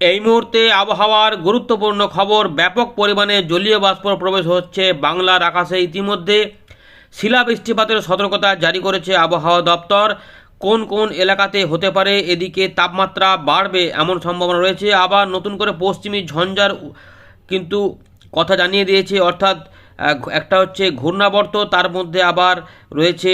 এই মুহূর্তে আবহাওয়ার গুরুত্বপূর্ণ খবর, ব্যাপক পরিমাণে জলীয় বাষ্প প্রবেশ হচ্ছে বাংলার আকাশে ইতিমধ্যে। শিলা বৃষ্টিপাতের সতর্কতা জারি করেছে আবহাওয়া দপ্তর। কোন কোন এলাকাতে হতে পারে এদিকে তাপমাত্রা বাড়বে এমন সম্ভাবনা রয়েছে। আবার নতুন করে পশ্চিমী ঝঞ্ঝার কিন্তু কথা জানিয়ে দিয়েছে, অর্থাৎ একটা হচ্ছে ঘূর্ণাবর্ত, তার মধ্যে আবার রয়েছে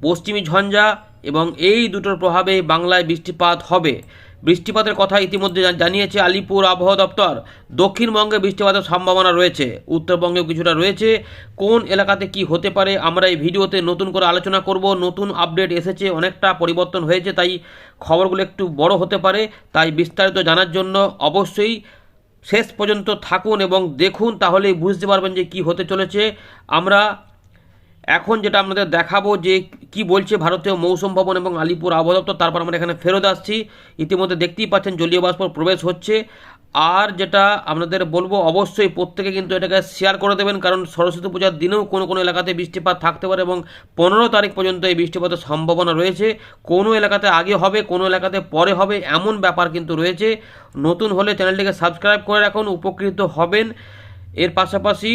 পশ্চিমী ঝঞ্ঝা এবং এই দুটোর প্রভাবে বাংলায় বৃষ্টিপাত হবে। বৃষ্টিপাতের কথা ইতিমধ্যে জানিয়েছে আলিপুর আবহাওয়া দপ্তর। দক্ষিণবঙ্গে বৃষ্টিপাতের সম্ভাবনা রয়েছে। উত্তরবঙ্গেও কিছুটা রয়েছে। কোন এলাকাতে কি হতে পারে, আমরা এই ভিডিওতে নতুন করে আলোচনা করব। নতুন আপডেট এসেছে, অনেকটা পরিবর্তন হয়েছে, তাই খবরগুলো একটু বড় হতে পারে। তাই বিস্তারিত জানার জন্য অবশ্যই শেষ পর্যন্ত থাকুন এবং দেখুন, তাহলেই বুঝতে পারবেন যে কি হতে চলেছে। আমরা এখন যেটা আপনাদের দেখাবো যে কি বলছে ভারতীয় মৌসুম ভবন এবং আলিপুর আবহাওয়া দপ্তর, তারপর আমরা এখানে ফেরত আসছি। ইতিমধ্যে দেখতেই পাচ্ছেন জলীয় বাষ্প প্রবেশ হচ্ছে। আর যেটা আপনাদের বলব, অবশ্যই প্রত্যেকে কিন্তু এটাকে শেয়ার করে দেবেন, কারণ সরস্বতী পূজার দিনেও কোনো কোনো এলাকাতে বৃষ্টিপাত থাকতে পারে এবং পনেরো তারিখ পর্যন্ত এই বৃষ্টিপাতের সম্ভাবনা রয়েছে। কোনো এলাকাতে আগে হবে, কোনো এলাকাতে পরে হবে, এমন ব্যাপার কিন্তু রয়েছে। নতুন হলে চ্যানেলটিকে সাবস্ক্রাইব করে রাখুন, উপকৃত হবেন। এর পাশাপাশি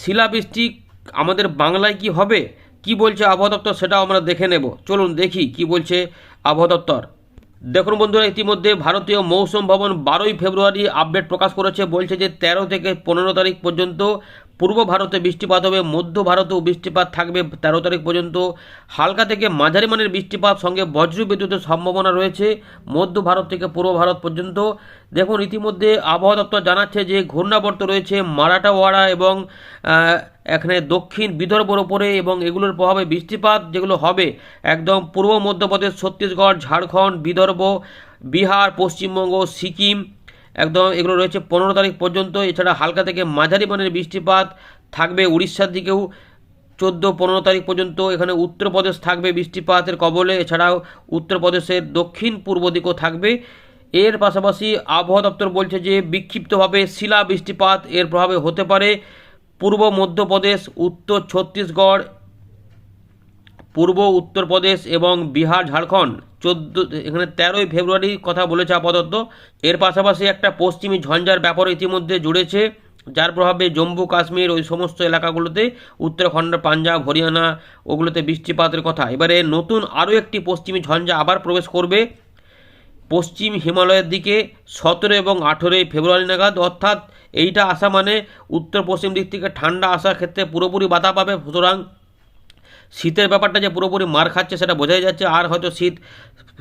শিলাবৃষ্টি আমাদের বাংলায় কি হবে? কি বলছে আবহাওয়া দপ্তর সেটাও আমরা দেখে নেব। চলুন দেখি কি বলছে আবহাওয়া দপ্তর। দেখুন বন্ধুরা, ইতিমধ্যে ভারতীয় মৌসুম ভবন বারোই ফেব্রুয়ারি আপডেট প্রকাশ করেছে। বলছে যে তেরো থেকে পনেরো তারিখ পর্যন্ত পূর্ব ভারতে বৃষ্টিপাত হবে, মধ্য ভারতেও বৃষ্টিপাত থাকবে তেরো তারিখ পর্যন্ত। হালকা থেকে মাঝারি মানের বৃষ্টিপাত, সঙ্গে বজ্র বিদ্যুতের সম্ভাবনা রয়েছে মধ্য ভারত থেকে পূর্ব ভারত পর্যন্ত। দেখুন, ইতিমধ্যে আবহাওয়া দপ্তর জানাচ্ছে যে ঘূর্ণাবর্ত রয়েছে মারাঠাওয়াড়া এবং এখানে দক্ষিণ বিদর্ভর ওপরে এবং এগুলোর প্রভাবে বৃষ্টিপাত যেগুলো হবে একদম পূর্ব মধ্যপ্রদেশ, ছত্তিশগড়, ঝাড়খণ্ড, বিদর্ভ, বিহার, পশ্চিমবঙ্গ, সিকিম একদম এগুলো রয়েছে পনেরো তারিখ পর্যন্ত। এছাড়া হালকা থেকে মাঝারি মানের বৃষ্টিপাত থাকবে উড়িষ্যার দিকেও। চোদ্দ, পনেরো তারিখ পর্যন্ত এখানে উত্তরপ্রদেশ থাকবে বৃষ্টিপাতের কবলে। এছাড়াও উত্তরপ্রদেশের দক্ষিণ পূর্ব দিকেও থাকবে। এর পাশাপাশি আবহাওয়া দপ্তর বলছে যে বিক্ষিপ্তভাবে শিলা বৃষ্টিপাত এর প্রভাবে হতে পারে। পূর্ব মধ্যপ্রদেশ, উত্তর ছত্তিশগড় পূর্ব উত্তরপ্রদেশ এবং বিহার, ঝাড়খণ্ড। চোদ্দ, এখানে তেরোই ফেব্রুয়ারি কথা বলেছে আপাতত। এর পাশাপাশি একটা পশ্চিমী ঝঞ্ঝার ব্যাপার ইতিমধ্যে জুড়েছে, যার প্রভাবে জম্মু, কাশ্মীর, ওই সমস্ত এলাকাগুলোতে, উত্তরাখণ্ড, পাঞ্জাব, হরিয়ানা, ওগুলোতে বৃষ্টিপাতের কথা। এবারে নতুন আরও একটি পশ্চিমী ঝঞ্ঝা আবার প্রবেশ করবে পশ্চিম হিমালয়ের দিকে সতেরো এবং আঠেরোই ফেব্রুয়ারি নাগাদ। অর্থাৎ এইটা আসা মানে উত্তর পশ্চিম দিক থেকে ঠান্ডা আসার ক্ষেত্রে পুরোপুরি বাধা পাবে। সুতরাং শীতের ব্যাপারটা যে পুরোপুরি মার খাচ্ছে সেটা বোঝাই যাচ্ছে, আর হয়তো শীত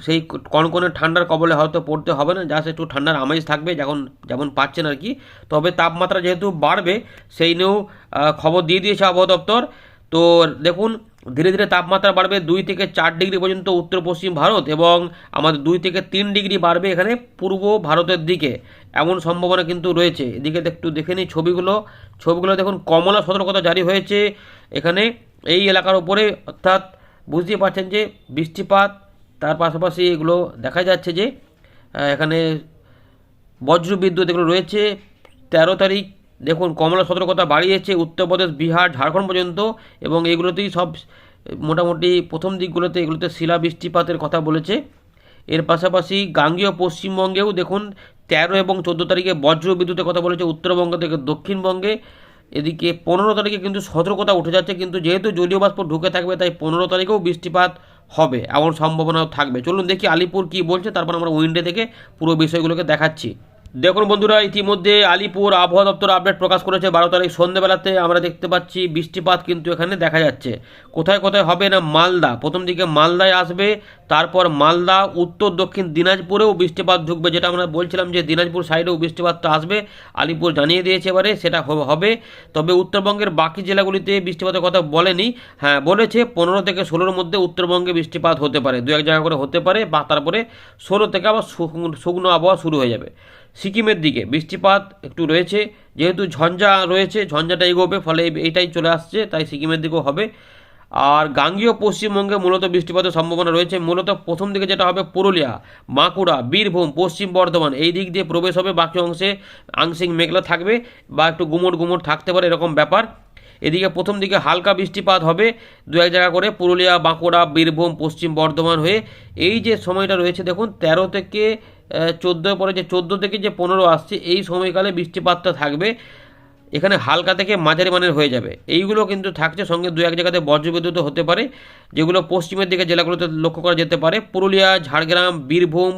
সেই কনকনে ঠান্ডার কবলে হয়তো পড়তে হবে না জাস্ট একটু ঠান্ডার আমেজ থাকবে যখন, যেমন পাচ্ছেন আর কি। তবে তাপমাত্রা যেহেতু বাড়বে, সেই নিয়েও খবর দিয়ে দিয়েছে আবহাওয়া দপ্তর। তো দেখুন, ধীরে ধীরে তাপমাত্রা বাড়বে দুই থেকে চার ডিগ্রি পর্যন্ত উত্তর পশ্চিম ভারত এবং আমাদের দুই থেকে তিন ডিগ্রি বাড়বে এখানে পূর্ব ভারতের দিকে। এমন সম্ভাবনা কিন্তু রয়েছে। এদিকে একটু দেখে নিই ছবিগুলো। ছবিগুলো দেখুন, কমলা সতর্কতা জারি হয়েছে এখানে। এই এলাকার উপরে অর্থাৎ বুঝতেই পারছেন যে বৃষ্টিপাত, তার পাশাপাশি এগুলো দেখা যাচ্ছে যে এখানে বজ্র বিদ্যুৎ এগুলো রয়েছে। তেরো তারিখ, দেখুন, কমলা সতর্কতা বাড়িয়েছে উত্তরপ্রদেশ বিহার, ঝাড়খণ্ড পর্যন্ত এবং এগুলোতেই সব মোটামুটি প্রথম দিকগুলোতে এগুলোতে শিলা বৃষ্টিপাতের কথা বলেছে। এর পাশাপাশি গাঙ্গীয় পশ্চিমবঙ্গেও দেখুন, তেরো এবং চোদ্দ তারিখে বজ্র বিদ্যুতের কথা বলেছে উত্তরবঙ্গ থেকে দক্ষিণবঙ্গে। এদিকে পনেরো তারিখে কিন্তু সতর্কতা উঠে যাচ্ছে, কিন্তু যেহেতু জলীয় বাষ্প ঢুকে থাকবে, তাই পনেরো তারিখেও বৃষ্টিপাত হবে, এমন সম্ভাবনাও থাকবে। চলুন দেখি আলিপুর কি বলছে, তারপর আমরা উইন্ডে থেকে পুরো বিষয়গুলোকে দেখাচ্ছি। দেখুন বন্ধুরা, ইতিমধ্যে আলিপুর আবহাওয়া দপ্তর আপডেট প্রকাশ করেছে। বারো তারিখ সন্ধ্যেবেলাতে আমরা দেখতে পাচ্ছি বৃষ্টিপাত কিন্তু এখানে দেখা যাচ্ছে। কোথায় কোথায় হবে না মালদা? প্রথম দিকে মালদায় আসবে, তারপর মালদা, উত্তর, দক্ষিণ দিনাজপুরেও বৃষ্টিপাত ঢুকবে। যেটা আমরা বলছিলাম যে দিনাজপুর সাইডেও বৃষ্টিপাতটা আসবে, আলিপুর জানিয়ে দিয়েছে এবারে সেটা হবে- তবে উত্তরবঙ্গের বাকি জেলাগুলিতে বৃষ্টিপাতের কথা বলেনি। হ্যাঁ বলেছে পনেরো থেকে ষোলোর মধ্যে উত্তরবঙ্গে বৃষ্টিপাত হতে পারে। দু এক জায়গা করে হতে পারে বা তারপরে ষোলো থেকে আবার শুকনো আবহাওয়া শুরু হয়ে যাবে। সিকিমের দিকে। বৃষ্টিপাত একটু রয়েছে, যেহেতু ঝঞ্ঝা রয়েছে, ঝঞ্ঝাটা এগোবে, ফলে এইটাই চলে আসছে, তাই সিকিমের দিকেও হবে। আর গাঙ্গীয় পশ্চিমবঙ্গে মূলত বৃষ্টিপাতের সম্ভাবনা রয়েছে, মূলত প্রথম দিকে যেটা হবে পুরুলিয়া, বাঁকুড়া, বীরভূম, পশ্চিম বর্ধমান, এই দিক দিয়ে প্রবেশ হবে, বাকি অংশে আংশিক মেঘলা থাকবে বা একটু গুমোট গুমোট থাকতে পারে এরকম ব্যাপার। এদিকে প্রথম দিকে হালকা বৃষ্টিপাত হবে, দু এক জায়গা করে পুরুলিয়া, বাঁকুড়া, বীরভূম, পশ্চিম বর্ধমান হয়ে, এই যে সময়টা রয়েছে, দেখুন, তেরো থেকে চোদ্দোর পরে যে চোদ্দ থেকে যে পনেরো আসছে, এই সময়কালে বৃষ্টিপাতটা থাকবে। এখানে হালকা থেকে মাঝারি মানের হয়ে যাবে। এইগুলো কিন্তু থাকছে সঙ্গে দু এক জায়গাতে বজ্রবিদ্যুৎ হতে পারে, যেগুলো পশ্চিমের দিকে জেলাগুলোতে লক্ষ্য করা যেতে পারে। পুরুলিয়া, ঝাড়গ্রাম, বীরভূম,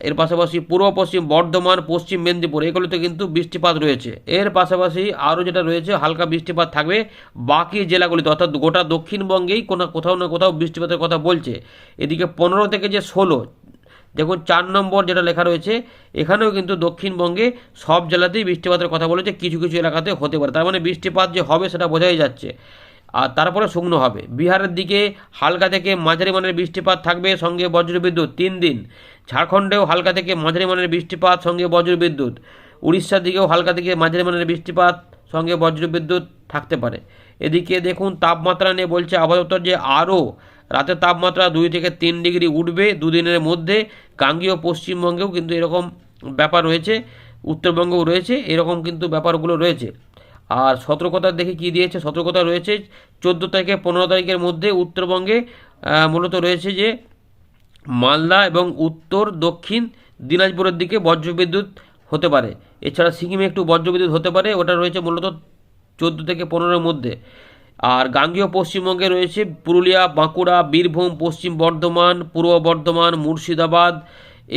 এর পাশাপাশি পূর্ব, পশ্চিম, বর্ধমান, পশ্চিম মেদিনীপুর, এগুলোতে কিন্তু বৃষ্টিপাত রয়েছে। এর পাশাপাশি আরও যেটা রয়েছে, হালকা বৃষ্টিপাত থাকবে বাকি জেলাগুলিতে, অর্থাৎ গোটা দক্ষিণবঙ্গেই কোনো কোথাও না কোথাও বৃষ্টিপাতের কথা বলছে। এদিকে পনেরো থেকে যে ষোলো দেখুন, চার নম্বর যেটা লেখা রয়েছে, এখানেও কিন্তু দক্ষিণবঙ্গে সব জেলাতেই বৃষ্টিপাতের কথা বলেছে, কিছু কিছু এলাকাতে হতে পারে। তার মানে বৃষ্টিপাত যে হবে সেটা বোঝাই যাচ্ছে। আর তারপরে শুকনো হবে। বিহারের দিকে হালকা থেকে মাঝারি মানের বৃষ্টিপাত থাকবে, সঙ্গে বজ্রবিদ্যুৎ তিন দিন। ঝাড়খণ্ডেও হালকা থেকে মাঝারি মানের বৃষ্টিপাত, সঙ্গে বজ্রবিদ্যুৎ। উড়িষ্যার দিকেও হালকা থেকে মাঝারি মানের বৃষ্টিপাত, সঙ্গে বজ্রবিদ্যুৎ থাকতে পারে। এদিকে দেখুন, তাপমাত্রা নিয়ে বলছে আবহাওয়া যে আরও রাতের তাপমাত্রা দুই থেকে তিন ডিগ্রি উঠবে দুদিনের মধ্যে। গাঙ্গীয় পশ্চিমবঙ্গেও কিন্তু এরকম ব্যাপার রয়েছে, উত্তরবঙ্গেও রয়েছে, এরকম কিন্তু ব্যাপারগুলো রয়েছে। আর সতর্কতা দেখে কি দিয়েছে? সতর্কতা রয়েছে, চোদ্দ থেকে পনেরো তারিখের মধ্যে উত্তরবঙ্গে মূলত রয়েছে যে মালদা এবং উত্তর, দক্ষিণ, দিনাজপুরের দিকে বজ্রবিদ্যুৎ হতে পারে। এছাড়া সিকিমে একটু বজ্রবিদ্যুৎ হতে পারে, ওটা রয়েছে মূলত চোদ্দ থেকে পনেরোর মধ্যে। আর গাঙ্গীয় পশ্চিমবঙ্গে রয়েছে পুরুলিয়া, বাঁকুড়া, বীরভূম, পশ্চিম বর্ধমান, পূর্ব বর্ধমান, মুর্শিদাবাদ।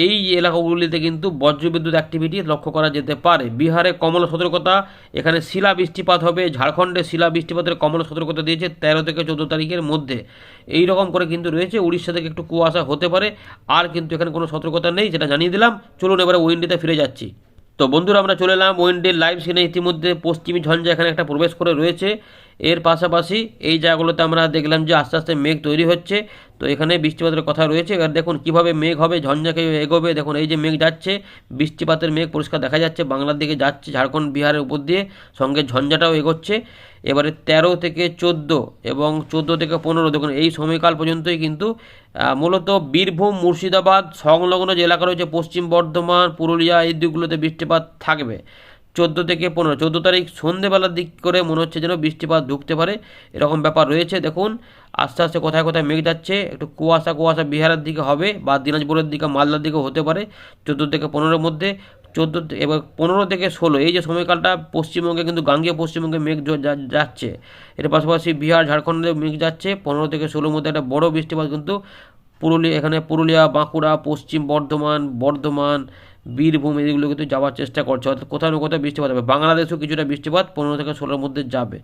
এই এলাকাগুলিতে কিন্তু বজ্রবিদ্যুৎ অ্যাক্টিভিটি লক্ষ্য করা যেতে পারে। বিহারে কমলা সতর্কতা, এখানে শিলা বৃষ্টিপাত হবে। ঝাড়খণ্ডে শিলা বৃষ্টিপাতের কমলা সতর্কতা দিয়েছে তেরো থেকে চোদ্দ তারিখের মধ্যে। এই রকম করে কিন্তু রয়েছে। উড়িষ্যা থেকে একটু কুয়াশা হতে পারে। আর কিন্তু এখানে কোনো সতর্কতা নেই যেটা জানিয়ে দিলাম। চলুন এবারে উইন্ডিতে ফিরে যাচ্ছি। তো বন্ধুরা, আমরা চলে এলাম ওয়েন্ডের লাইভ সিনে ইতিমধ্যে পশ্চিমী ঝঞ্ঝা এখানে একটা প্রবেশ করে রয়েছে। এর পাশাপাশি এই জায়গাগুলোতে আমরা দেখলাম যে আস্তে আস্তে মেঘ তৈরি হচ্ছে। তো এখানে বৃষ্টিপাতের কথা রয়েছে। এবার দেখুন কীভাবে মেঘ হবে, ঝঞ্ঝাকে এগোবে। দেখুন এই যে মেঘ যাচ্ছে, বৃষ্টিপাতের মেঘ পরিষ্কার দেখা যাচ্ছে, বাংলার দিকে যাচ্ছে ঝাড়খণ্ড, বিহারের উপর দিয়ে সঙ্গে ঝঞ্ঝাটাও এগোচ্ছে। এবারে তেরো থেকে চোদ্দ এবং চোদ্দ থেকে পনেরো, দেখুন এই সময়কাল পর্যন্তই কিন্তু মূলত বীরভূম, মুর্শিদাবাদ, সংলগ্ন যে এলাকা রয়েছে, পশ্চিম বর্ধমান, পুরুলিয়া, এই দিকগুলোতে বৃষ্টিপাত থাকবে। চোদ্দ থেকে পনেরো, চোদ্দ তারিখ সন্ধেবেলার দিক করে মনে হচ্ছে যেন বৃষ্টিপাত ঢুকতে পারে, এরকম ব্যাপার রয়েছে। দেখুন, আস্তে আস্তে কোথায় কোথায় মেঘ যাচ্ছে, একটু কুয়াশা কুয়াশা বিহারের দিকে হবে বা দিনাজপুরের দিকে, মালদার দিকে হতে পারে, চোদ্দ থেকে পনেরোর মধ্যে, চোদ্দ এবার পনেরো থেকে ষোলো, এই যে সময়কালটা পশ্চিমবঙ্গে কিন্তু গাঙ্গীয় পশ্চিমবঙ্গে মেঘ যাচ্ছে। এর পাশাপাশি বিহার, ঝাড়খণ্ডে মেঘ যাচ্ছে, পনেরো থেকে ষোলোর মধ্যে একটা বড় বৃষ্টিপাত কিন্তু পুরুলিয়া, এখানে পুরুলিয়া, বাঁকুড়া, পশ্চিম বর্ধমান বর্ধমান বীরভূম এগুলো কিন্তু যাওয়ার চেষ্টা করছে, অর্থাৎ কোথাও না কোথাও বৃষ্টিপাত হবে। বাংলাদেশেও কিছুটা বৃষ্টিপাত, পনেরো থেকে ষোলোর মধ্যে যাবে।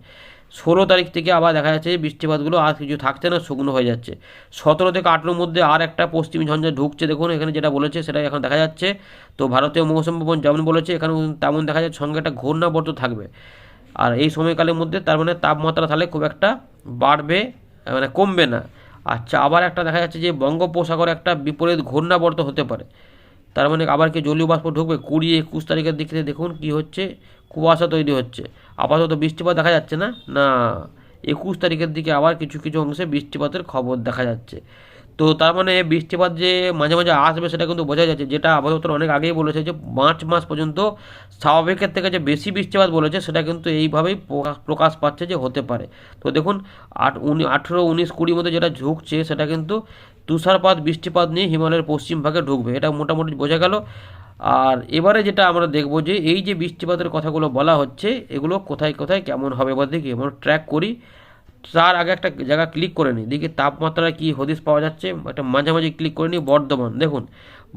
ষোলো তারিখ থেকে আবার দেখা যাচ্ছে বৃষ্টিপাতগুলো আর কিছু থাকছে না, শুকনো হয়ে যাচ্ছে। সতেরো থেকে আঠেরোর মধ্যে আর একটা পশ্চিম ঝঞ্ঝা ঢুকছে, দেখুন এখানে যেটা বলেছে সেটা এখন দেখা যাচ্ছে। তো ভারতীয় মৌসুম ভবন যেমন বলেছে এখানে তেমন দেখা যাচ্ছে সঙ্গে একটা ঘূর্ণাবর্ত থাকবে। আর এই সময়কালের মধ্যে তার মানে তাপমাত্রা তাহলে খুব একটা বাড়বে মানে কমবে না। আচ্ছা আবার একটা দেখা যাচ্ছে যে বঙ্গোপসাগরে একটা বিপরীত ঘূর্ণাবর্ত হতে পারে। তার মানে আবার কি জলীয় বাষ্প ঢুকবে কুড়ি একুশ তারিখের দিক থেকে দেখুন কি হচ্ছে, কুয়াশা তৈরি হচ্ছে। আপাতত বৃষ্টিপাত দেখা যাচ্ছে না? না। একুশ তারিখের দিকে আবার কিছু কিছু অংশে বৃষ্টিপাতের খবর দেখা যাচ্ছে। তো তার মানে বৃষ্টিপাত যে মাঝে মাঝে আসবে সেটা কিন্তু বোঝা যাচ্ছে। যেটা দপ্তর অনেক আগেই বলেছে যে মার্চ মাস পর্যন্ত স্বাভাবিকের থেকে যে বেশি বৃষ্টিপাত বলেছে, সেটা কিন্তু এইভাবেই প্রকাশ- প্রকাশ পাচ্ছে যে হতে পারে। তো দেখুন, আট, উনি, আঠেরো, উনিশ, কুড়ির মধ্যে যেটা ঝুঁকছে, সেটা কিন্তু তুষারপাত, বৃষ্টিপাত নিয়ে হিমালয়ের পশ্চিম ভাগে ঢুকবে, এটা মোটামুটি বোঝা গেল। আর এবারে যেটা আমরা দেখব যে, এই যে বৃষ্টিপাতের কথাগুলো বলা হচ্ছে, এগুলো কোথায় কোথায়, কেমন হবে এবার দেখি, আমরা ট্র্যাক করি। তার আগে একটা জায়গা ক্লিক করে নিই দেখি তাপমাত্রা কি হদিশ পাওয়া যাচ্ছে। একটা মাঝামাঝি ক্লিক করে নিই বর্ধমান। দেখুন,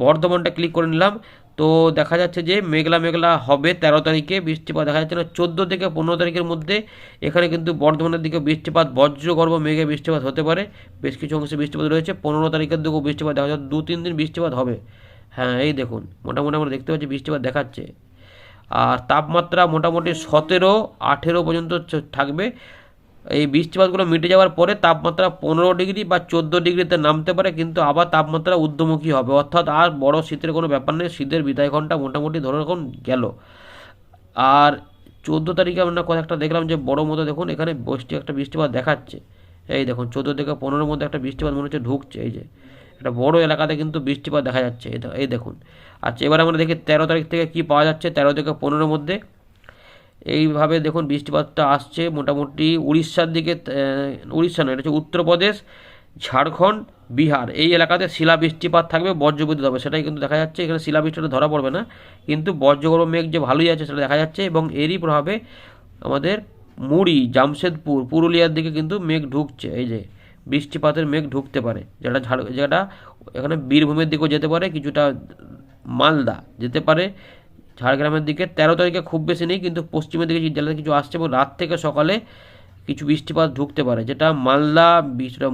বর্ধমানটা ক্লিক করে নিলাম। তো দেখা যাচ্ছে যে মেঘলা মেঘলা হবে তেরো তারিখে, বৃষ্টিপাত দেখা যাচ্ছে না, চোদ্দ থেকে পনেরো তারিখের মধ্যে এখানে কিন্তু বর্ধমানের দিকে বৃষ্টিপাত, বজ্রগর্ভ মেঘে বৃষ্টিপাত হতে পারে। বেশ কিছু অংশে বৃষ্টিপাত রয়েছে। পনেরো তারিখের দিকেও বৃষ্টিপাত দেখা যাচ্ছে। দু তিন দিন বৃষ্টিপাত হবে। হ্যাঁ এই দেখুন, মোটামুটি আমরা দেখতে পাচ্ছি বৃষ্টিপাত দেখাচ্ছে। আর তাপমাত্রা মোটামুটি সতেরো, আঠেরো পর্যন্ত থাকবে। এই বৃষ্টিপাতগুলো মিটে যাওয়ার পরে তাপমাত্রা পনেরো ডিগ্রি বা চোদ্দ ডিগ্রিতে নামতে পারে, কিন্তু আবার তাপমাত্রা ঊর্ধ্বমুখী হবে। অর্থাৎ আর বড় শীতের কোনো ব্যাপার নেই, শীতের বিদায় ঘণ্টা মোটামুটি ধরে রাখুন গেল। আর চোদ্দ তারিখে আমরা কয়েকটা দেখলাম যে বড় মতো দেখুন, এখানে বৃষ্টি একটা বৃষ্টিপাত দেখাচ্ছে। এই দেখুন, চোদ্দ থেকে পনেরোর মধ্যে একটা বৃষ্টিপাত মনে হচ্ছে ঢুকছে, এই যে। একটা বড় এলাকাতে কিন্তু বৃষ্টিপাত দেখা যাচ্ছে এই দেখুন। আচ্ছা এবার আমরা দেখি তেরো তারিখ থেকে কি পাওয়া যাচ্ছে, তেরো থেকে পনেরোর মধ্যে। এইভাবে দেখুন বৃষ্টিপাতটা আসছে মোটামুটি উড়িষ্যার দিকে উড়িষ্যা নয়, এটা হচ্ছে উত্তরপ্রদেশ, ঝাড়খণ্ড, বিহার। এই এলাকাতে শিলা বৃষ্টিপাত থাকবে, বজ্রবিদ্যুৎ হবে। সেটাই কিন্তু দেখা যাচ্ছে, এখানে শিলাবৃষ্টিটা ধরা পড়বে না। কিন্তু বজ্রগর্ভ মেঘ যে ভালোই আছে, সেটা দেখা যাচ্ছে এবং এরই প্রভাবে আমাদের মুড়ি, জামশেদপুর, পুরুলিয়ার দিকে কিন্তু মেঘ ঢুকছে। এই যে বৃষ্টিপাতের মেঘ ঢুকতে পারে, যেটা ঝাড়, যেটা এখানে বীরভূমের দিকেও যেতে পারে, কিছুটা মালদা যেতে পারে। ঝাড়গ্রামের দিকে তেরো তারিখে খুব বেশি নেই, কিন্তু পশ্চিমের দিকে জেলাতে কিছু আসছে এবং রাত থেকে সকালে কিছু বৃষ্টিপাত ঢুকতে পারে, যেটা মালদা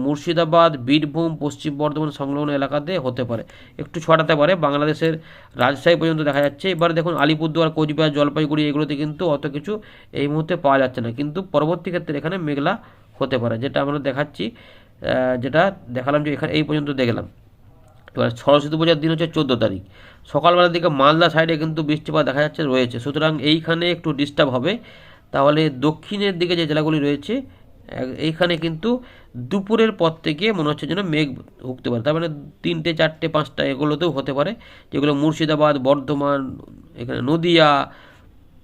মুর্শিদাবাদ, বীরভূম, পশ্চিম বর্ধমান সংলগ্ন এলাকাতে হতে পারে। একটু ছড়াতে পারে, বাংলাদেশের রাজশাহী পর্যন্ত দেখা যাচ্ছে। এবার দেখুন আলিপুরদুয়ার, কোচবিহার, জলপাইগুড়ি এগুলোতে কিন্তু অত কিছু এই মুহূর্তে পাওয়া যাচ্ছে না, কিন্তু পরবর্তী ক্ষেত্রে এখানে মেঘলা হতে পারে, যেটা আমরা দেখাচ্ছি যেটা দেখালাম যে এখানে এই পর্যন্ত দেখলাম। এবার সরস্বতী পূজার দিন হচ্ছে চোদ্দ তারিখ। সকালবেলার দিকে মালদা সাইডে কিন্তু বৃষ্টিপাত দেখা যাচ্ছে, রয়েছে। সুতরাং এইখানে একটু ডিস্টার্ব হবে। তাহলে দক্ষিণের দিকে যে জেলাগুলি রয়েছে এইখানে কিন্তু দুপুরের পর থেকে মনে হচ্ছে যেন মেঘ উঠতে পারে। তার মানে তিনটে, চারটে, পাঁচটা এগুলোতেও হতে পারে। যেগুলো মুর্শিদাবাদ, বর্ধমান, এখানে নদিয়া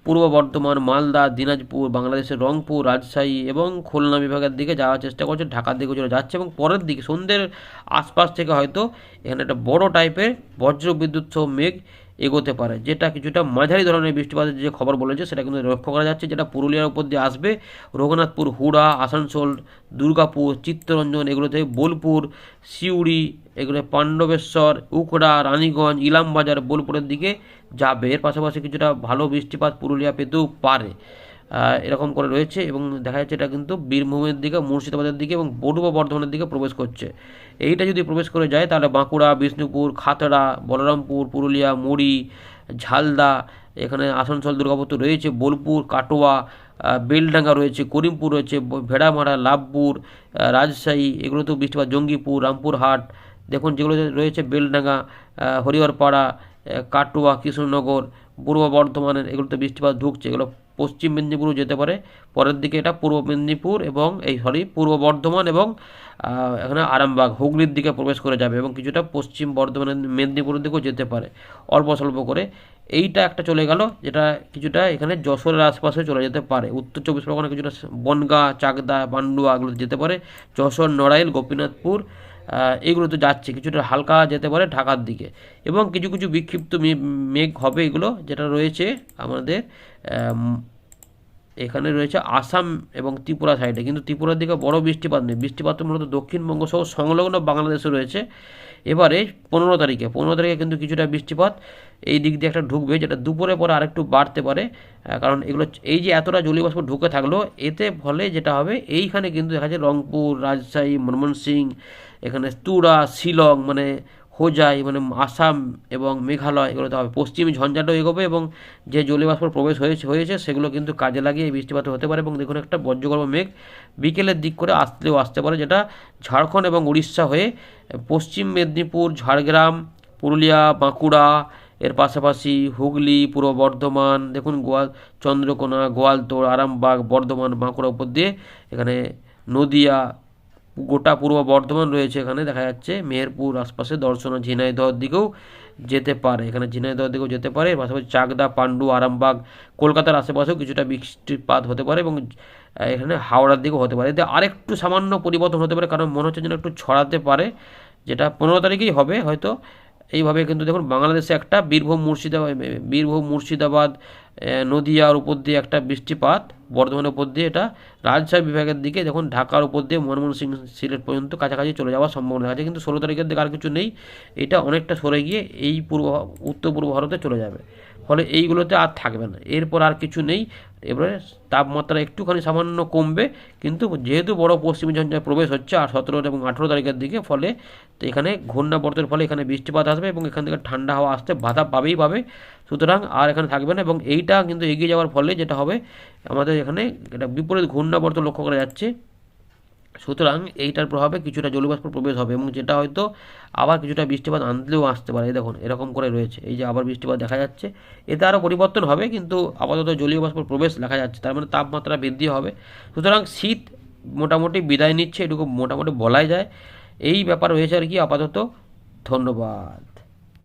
পূর্ব বর্ধমান, মালদা, দিনাজপুর, বাংলাদেশের রংপুর, রাজশাহী এবং খুলনা বিভাগের দিকে যাওয়ার চেষ্টা করছে। ঢাকার দিকে চলে যাচ্ছে এবং পরের দিকে সন্ধ্যের আশপাশ থেকে হয়তো এখানে একটা বড় টাইপের বজ্র বিদ্যুৎ সহ মেঘ এগোতে পারে। যেটা কিছুটা মাঝারি ধরনের বৃষ্টিপাতের যে খবর বলেছে, সেটা কিন্তু লক্ষ্য করা যাচ্ছে। যেটা পুরুলিয়ার উপর দিয়ে আসবে, রঘুনাথপুর, হুড়া, আসানসোল, দুর্গাপুর, চিত্তরঞ্জন এগুলোতে বোলপুর, সিউড়ি, এগুলো পাণ্ডবেশ্বর উকড়া রানীগঞ্জ, ইলামবাজার, বোলপুরের দিকে যাবে। এর পাশাপাশি কিছুটা ভালো বৃষ্টিপাত পুরুলিয়া পেতেও পারে। এরকম করে রয়েছে এবং দেখা যাচ্ছে এটা কিন্তু বীরভূমের দিকে, মুর্শিদাবাদের দিকে এবং পূর্ব বর্ধমানের দিকে প্রবেশ করছে। এইটা যদি প্রবেশ করে যায়, তাহলে বাঁকুড়া, বিষ্ণুপুর, খাতড়া, বলরামপুর, পুরুলিয়া, মুড়ি, ঝালদা, এখানে আসানসোল দুর্গাপুর রয়েছে, বোলপুর, কাটোয়া বেলডাঙ্গা রয়েছে, করিমপুর রয়েছে ভেড়ামারা, লাভপুর রাজশাহী, এগুলো তো বৃষ্টিপাত, জঙ্গিপুর, রামপুরহাট, দেখুন যেগুলো রয়েছে, বেলডাঙ্গা হরিহরপাড়া কাটোয়া, কৃষ্ণনগর, পূর্ব বর্ধমানের এগুলোতে বৃষ্টিপাত ঢুকছে, এগুলো পশ্চিম মেদিনীপুরও যেতে পারে। পরের দিকে এটা পূর্ব মেদিনীপুর এবং এই সরি পূর্ব বর্ধমান এবং এখানে আরামবাগ, হুগলির দিকে প্রবেশ করে যাবে এবং কিছুটা পশ্চিম বর্ধমানের মেদিনীপুরের দিকেও যেতে পারে অল্প স্বল্প করে। এইটা একটা চলে গেল যেটা কিছুটা এখানে যশোরের আশপাশে চলে যেতে পারে। উত্তর চব্বিশ পরগনা কিছুটা বনগাঁ, চাকদা পান্ডুয়া এগুলোতে যেতে পারে। যশোর, নড়াইল, গোপীনাথপুর এগুলো তো যাচ্ছে কিছুটা হালকা যেতে পারে ঢাকার দিকে। এবং কিছু কিছু বিক্ষিপ্ত মেঘ হবে এগুলো যেটা রয়েছে আমাদের আম, এখানে রয়েছে আসাম এবং ত্রিপুরা সাইডে কিন্তু ত্রিপুরার দিকে বড় বৃষ্টিপাত নেই। বৃষ্টিপাত মূলত দক্ষিণবঙ্গ সহ সংলগ্ন বাংলাদেশে রয়েছে। এবারে পনেরো তারিখে পনেরো তারিখে কিন্তু কিছুটা বৃষ্টিপাত এই দিক দিয়ে একটা ঢুকবে, যেটা দুপুরে পরে আরেকটু বাড়তে পারে। কারণ এগুলো এই যে এতটা জলীয়বাষ্প ঢুকে থাকল, এতে ফলে যেটা হবে, এইখানে কিন্তু দেখা যাচ্ছে রংপুর, রাজশাহী ময়মনসিং এখানে তুরা, শিলং মানে হোজাই মানে আসাম এবং মেঘালয়, এগুলোতে হবে। পশ্চিমী ঝঞ্ঝাটও এগোবে এবং যে জলীয়বাষ্প প্রবেশ হয়েছে হয়েছে, সেগুলো কিন্তু কাজে লাগিয়ে বৃষ্টিপাত হতে পারে এবং দেখুন একটা বজ্রগর্ভ মেঘ বিকেলের দিক করে আসলেও আসতে পারে, যেটা ঝাড়খণ্ড এবং উড়িষ্যা হয়ে পশ্চিম মেদিনীপুর, ঝাড়গ্রাম, পুরুলিয়া, বাঁকুড়া, এর পাশাপাশি হুগলি, পূর্ব বর্ধমান, দেখুন গোয়াল চন্দ্রকোনা, গোয়ালতোড়, আরামবাগ, বর্ধমান, বাঁকুড়া উপর দিয়ে এখানে নদিয়া গোটা পূর্ব বর্ধমান রয়েছে এখানে, দেখা যাচ্ছে। মেহেরপুর আশপাশে দর্শনা ঝিনাইদহর দিকেও যেতে পারে। এখানে ঝিনাইদহর দিকেও যেতে পারে। পাশাপাশি চাকদা পান্ডু আরামবাগ, কলকাতার আশেপাশেও কিছুটা বৃষ্টিপাত হতে পারে এবং এখানে হাওড়ার দিকেও হতে পারে। এতে আরেকটু সামান্য পরিবর্তন হতে পারে, কারণ মনে হচ্ছে যেন একটু ছড়াতে পারে, যেটা পনেরো তারিখেই হবে হয়তো। এইভাবে কিন্তু দেখুন, বাংলাদেশে একটা বীরভূম মুর্শিদাবাদ বীরভূম মুর্শিদাবাদ নদিয়ার উপর দিয়ে একটা বৃষ্টিপাত। বর্ধমানের উপর দিয়ে এটা রাজশাহী বিভাগের দিকে যখন ঢাকার উপর দিয়ে ময়মনসিংহ সিলেট পর্যন্ত কাছাকাছি চলে যাওয়ার সম্ভাবনা যায়। কিন্তু ষোলো তারিখের দিকে আর কিছু নেই। এটা অনেকটা সরে গিয়ে এই পূর্ব, উত্তর পূর্ব ভারতে চলে যাবে। ফলে এইগুলোতে আর থাকবে না। এরপর আর কিছু নেই। এবারে তাপমাত্রা একটুখানি সামান্য কমবে, কিন্তু যেহেতু বড় পশ্চিমী ঝঞ্ঝায় প্রবেশ হচ্ছে আর সতেরো এবং আঠেরো তারিখের দিকে, ফলে তো এখানে ঘূর্ণাবর্তের ফলে এখানে বৃষ্টিপাত আসবে এবং এখান থেকে ঠান্ডা হাওয়া আসতে বাধা পাবেই পাবে। সুতরাং আর এখানে থাকবে না এবং এইটা কিন্তু এগিয়ে যাওয়ার ফলে যেটা হবে, আমাদের এখানে এটা বিপরীত ঘূর্ণাবর্ত লক্ষ্য করা যাচ্ছে। সুতরাং এইটার প্রভাবে কিছুটা জলীয়বাষ্প প্রবেশ হবে এবং যেটা হয়তো আবার কিছুটা বৃষ্টিপাত আনলেও আসতে পারে। দেখুন, এরকম করে রয়েছে। এই যে আবার বৃষ্টিপাত দেখা যাচ্ছে। এতে আরও পরিবর্তন হবে, কিন্তু আপাতত জলীয় বাষ্প প্রবেশ দেখা যাচ্ছে। তার মানে তাপমাত্রা বৃদ্ধি হবে। সুতরাং শীত মোটামুটি বিদায় নিচ্ছে, এটুকু মোটামুটি বলাই যায়। এই ব্যাপার রয়েছে আর কি। আপাতত ধন্যবাদ।